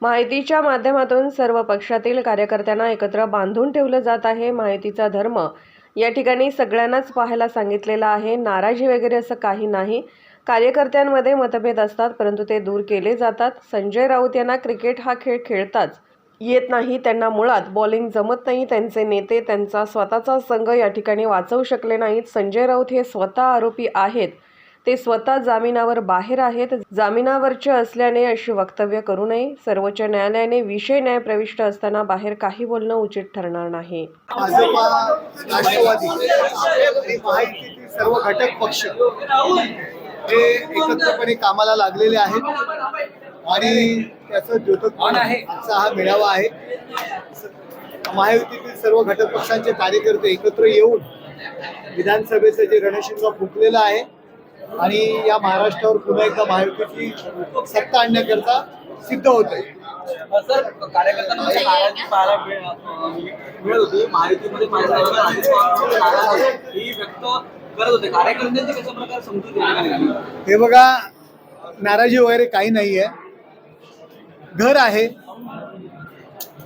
माहितीच्या माध्यमातून सर्व पक्षातील कार्यकर्त्यांना एकत्र बांधून ठेवलं जात आहे. माहितीचा धर्म या ठिकाणी सगळ्यांनाच पाहायला सांगितलेला आहे. नाराजी वगैरे असं काही नाही. कार्यकर्त्यांमध्ये मतभेद असतात परंतु ते दूर केले जातात. संजय राऊत यांना क्रिकेट हा खेळ खेळताच येत नाही. त्यांना मुळात बॉलिंग जमत नाही. त्यांचे नेते त्यांचा स्वतःचा संघ या ठिकाणी वाचवू शकले नाहीत. संजय राऊत हे स्वतः आरोपी आहेत. ते स्वतः जामिनावर बाहेर आहेत. जामिनावरचे असल्याने अशी वक्तव्य करू नये. सर्वोच्च न्यायालयाने विषय न्याय प्रविष्ट असताना बाहेर काही बोलणं उचित ठरणार नाही. सर्व घटक पक्ष हे एकत्रपणे कामाला लागलेले आहेत. आणि त्याचं द्योतक आजचा हा मेळावा आहे. महायुतीतील सर्व घटक पक्षांचे कार्यकर्ते एकत्र येऊन विधानसभेचं जे रणशिंग फुटलेलं आहे आणि या महाराष्ट्रावर पुन्हा एकदा महायुतीची सत्ता आणण्याकरता सिद्ध होत आहे सर कार्यकर्त्यांना पाहायला मिळत होती. महायुतीमध्ये ही व्यक्त करत होते. कार्यकर्त्यांची कशा प्रकारे समजूत घेण्यात आली? हे बघा नाराजी वगैरे काही नाहीये. घर आहे.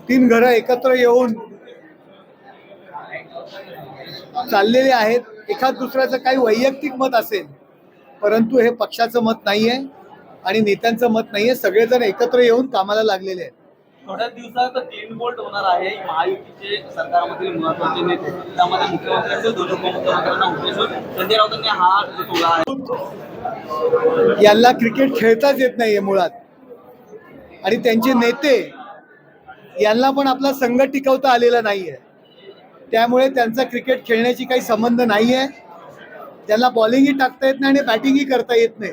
तीन घरं एकत्र येऊन चाललेले आहेत. एखाद दुसऱ्याचं काही वैयक्तिक मत असेल परंतु हे पक्षाचं मत नाहीये आणि नेत्यांचं मत नाहीये. सगळेजण एकत्र येऊन कामाला लागलेले आहेत. थोड्याच दिवसात तीन बोल्ट होणार आहे. महायुतीचे सरकारमधील महत्त्वाचे नेते. त्यामध्ये मुख्यमंत्री असेल दोन्ही उपमुख्यमंत्र्यांना उद्देश संजय राऊतांनी हा आहे. यांना क्रिकेट खेळताच येत नाहीये मुळात. आणि त्यांचे नेते यांना पण आपला संघ टिकवता आलेला नाहीये. त्यामुळे त्यांचा क्रिकेट खेळण्याची काही संबंध नाहीये. त्यांना बॉलिंगही टाकता येत नाही आणि बॅटिंगही करता येत नाही.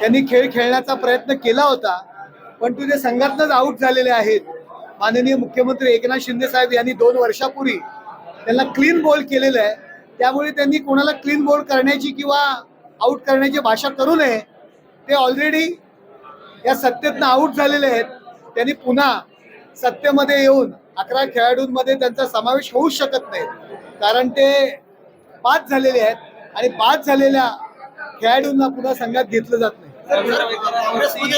त्यांनी खेळ खेळण्याचा प्रयत्न केला होता पण ते संघातनंच आऊट झालेले आहेत. माननीय मुख्यमंत्री एकनाथ शिंदे साहेब यांनी दोन वर्षापूर्वी त्यांना क्लीन बॉल केलेलं आहे. त्यामुळे त्यांनी कोणाला क्लीन बॉल करण्याची किंवा आऊट करण्याची भाषा करू नये ते ऑलरेडी या सत्तेतनं आऊट झालेले आहेत. त्यांनी पुन्हा सत्तेमध्ये येऊन अकरा खेळाडूंमध्ये त्यांचा समावेश होऊ शकत नाही. कारण ते बाद झालेले आहेत आणि बाद झालेल्या खेळाडूंना पुन्हा संघात घेतलं जात नाही. रवींद्र वायकरांवरती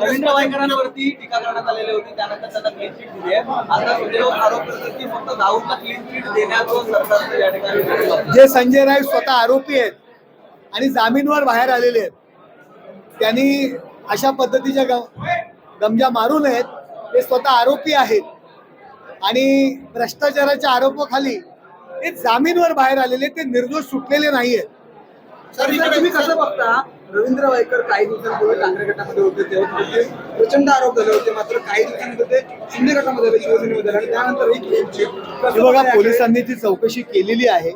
रवींद्र वायकरांवरती टीका करण्यात आलेली होती त्यानंतर त्यांना क्लीन चिट दिली आहे. आता संजय राऊत आरोप करतात की फक्त दाऊदला क्लीन चिट देण्याचं सरकारचं या ठिकाणी ठरवलं आहे. जे संजय राऊत स्वतः आरोपी आहेत आणि जामीनवर बाहेर आलेले आहेत त्यांनी अशा पद्धतीच्या ग- गमजा मारू नयेत. ते स्वतः आरोपी आहेत. आणि भ्रष्टाचाराच्या आरोपाखाली ते जामीनवर बाहेर आलेले ते निर्दोष सुटलेले नाही आहेत सर इकडे तुम्ही कसं बघता? रवींद्र वायकर काही दिवसांपूर्वी काँग्रेस गटामध्ये होते तेव्हा प्रचंड आरोप झाले होते मात्र काही ते शिंदे गटामध्ये शिवसेनेमध्ये आणि त्यानंतर बघा पोलिसांनी ती चौकशी केलेली आहे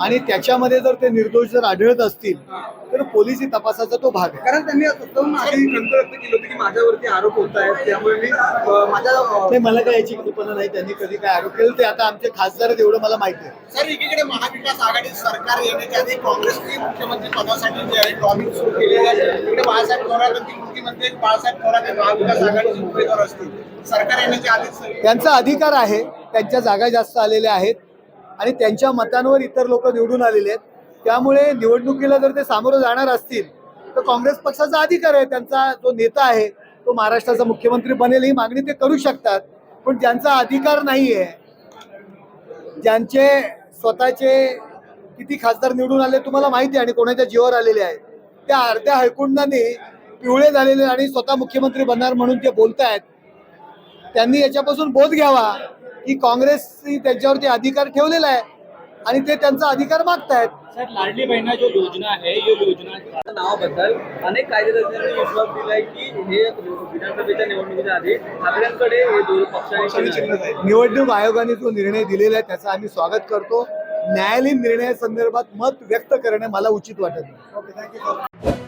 आणि त्याच्यामध्ये जर ते निर्दोष जर आढळत असतील तर पोलिसी तपासाचा तो भाग आहे. कारण त्यांनी स्वतःहून आधी खंत व्यक्त केली होती की माझ्यावरती आरोप होत आहेत त्यामुळे मी माझ्या नाही मला काय याची कल्पना नाही त्यांनी कधी काय आरोप केले ते आता आमचे खासदार एवढं मला माहिती आहे. सर एकीकडे महाविकास आघाडी सरकार येण्याच्या आधी काँग्रेसने मुख्यमंत्री पदासाठी जे आहे लॉबिंग सुरू केलेली आहे. इकडे बाळासाहेब थोरातांची मुख्यमंत्री बाळासाहेब थोरात हे महाविकास आघाडीचे उमेदवार असतील. सरकार येण्याच्या आधीच त्यांचा अधिकार आहे त्यांच्या जागा जास्त आलेल्या आहेत. आणि त्यांच्या मतांवर इतर लोक निवडून आलेले आहेत. त्यामुळे निवडणुकीला जर ते सामोरं जाणार असतील तर काँग्रेस पक्षाचा अधिकार आहे. त्यांचा जो नेता आहे तो महाराष्ट्राचा मुख्यमंत्री बनेल ही मागणी ते करू शकतात. पण ज्यांचा अधिकार नाही आहे ज्यांचे स्वतःचे किती खासदार निवडून आले तुम्हाला माहिती आहे आणि कोणाच्या जीवावर आलेले आहेत. त्या अर्ध्या हळकुंडाने पिवळे झालेले आणि स्वतः मुख्यमंत्री बनणार म्हणून ते बोलतायत त्यांनी याच्यापासून बोध घ्यावा. की काँग्रेसनी त्यांच्यावरती अधिकार ठेवलेला आहे आणि ते त्यांचा अधिकार मागतायत. सर लाडली बहिणा जो योजना है ये योजना नावाबद्दल अनेक कायदेतज्ञांनी विश्वास दिलाय की हे विधानसभेच्या निवडणुकीच्या आधी ठाकरेंकडे हे दोन पक्षांनी निवडणूक आयोगाने जो निर्णय दिलेला आहे त्याचं आम्ही स्वागत करतो. न्यायालयीन निर्णयासंदर्भात मत व्यक्त करणे मला उचित वाटत नाही.